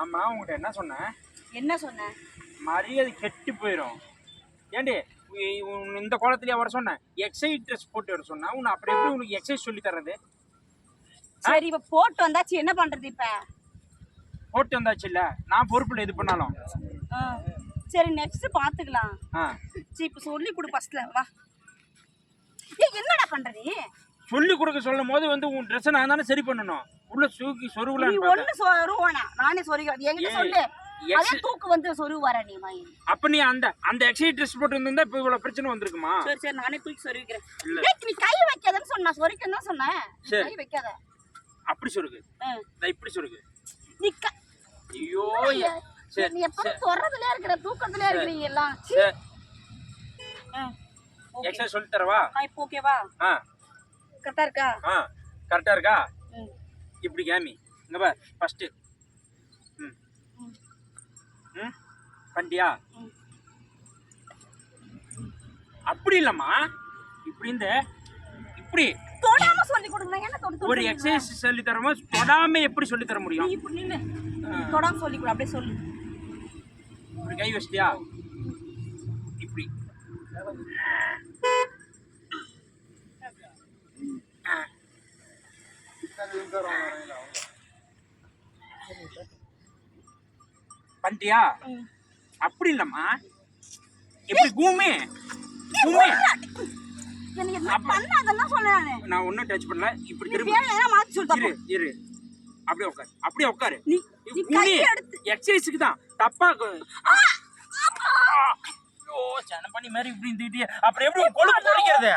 ஆமா உங்ககிட்ட என்ன சொன்னேன்? என்ன சொன்ன மரியாதை கெட்டு போயிடும் ஏண்டி இந்த கோலத்திலேயே வர சொன்னேன். எக்ஸசைஸ் ட்ரெஸ் போட்டு வர சொன்னா உன்னை அப்புறம் எப்படி உனக்கு எக்ஸசைஸ் சொல்லி தர்றது? சரி இப்ப போட்டு வந்தாச்சு என்ன பண்றது இப்ப? போட்டு வந்தாச்சு இல்ல நான் பொறுப்பில் எது பண்ணாலும். சரி நெக்ஸ்ட் பாத்துக்கலாம். ஆ. சரி இப்ப சொல்லி கொடு ஃபர்ஸ்ட்ல வா. ஏய் என்னடா பண்ற நீ? சொல்லி கொடுக்க சொல்லும் போது வந்து உன் ட்ரெஸ்ஸை நான் தானே சரி பண்ணணும். உள்ள சுருக்கி நீ சொருகலான்னு ஒண்ணு சொருவானா நானே சொருகிறது என்கிட்ட சொல்லு. அதே தூக்கு வந்து சொருவு வர நீ மயில் அப்ப நீ அந்த அந்த எக்ஸசைஸ் ட்ரெஸ் போட்டு வந்திருந்தா இப்போ இவ்வளவு பிரச்சனை வந்திருக்குமா? சரி சரி நானே தூக்கி சொருவிக்கிறேன். ஏய் நீ கை வைக்காதன்னு சொன்னா சொரிக்கன்னு தான் சொன்னேன். நீ. கை வைக்காத. அப்படி சொருகு. ஆ. நான் இப்படி சொருகு. நீ ஐயோ நீ- சரி நீ எப்ப தொடறதுலயே இருக்கிற தூக்கத்துலயே இருக்கிறீங்க எல்லாம். எக்ஸசைஸ் சொல்லி தரவா? இப்போ ஓகேவா? கரெக்டா இருக்கா? கரெக்டா இருக்கா. இப்படி கேமி. இங்க பார் ஃபர்ஸ்ட் ம். ம். ம். அப்படி இல்லம்மா. இப்படி இந்த இப்படி. தொடாம சொல்லி கொடுங்க. என்ன தொடு ஒரு. எக்ஸசைஸ் சொல்லி தரமோ தொடாம எப்படி சொல்லி தர முடியும்? இப்படி நில்லு. தொடாம சொல்லி கொடு அப்படியே சொல்லு. இப்படி கை வச்சிட்டியா? இப்படி. பண்ணிட்டியா? ம். அப்படி இல்லம்மா. இப்படி கூமே? கூமே. நானு ஒன்றும் டச் பண்ணல. இப்படி திரும்ப இரு அப்படியே உட்காரு அப்படியே உட்காரு. எடுத்து எக்ஸசைஸுக்கு தான். தப்பா ஐயோ சன பண்ணி மாதிரி இப்படி இருந்துக்கிட்டே அப்புறம் எப்படி கொழுப்பு குறைக்கிறது?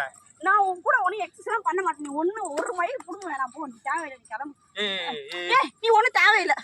நான் உன் கூட ஒன்னும் எக்ஸசைஸ் பண்ண மாட்டேன். நீ ஒண்ணு ஒரு மயில் புடுங்க வேணாம் போ. நீ தேவையில்லை நீ கிளம்பு. ஏய் நீ ஒண்ணும் தேவையில்லை.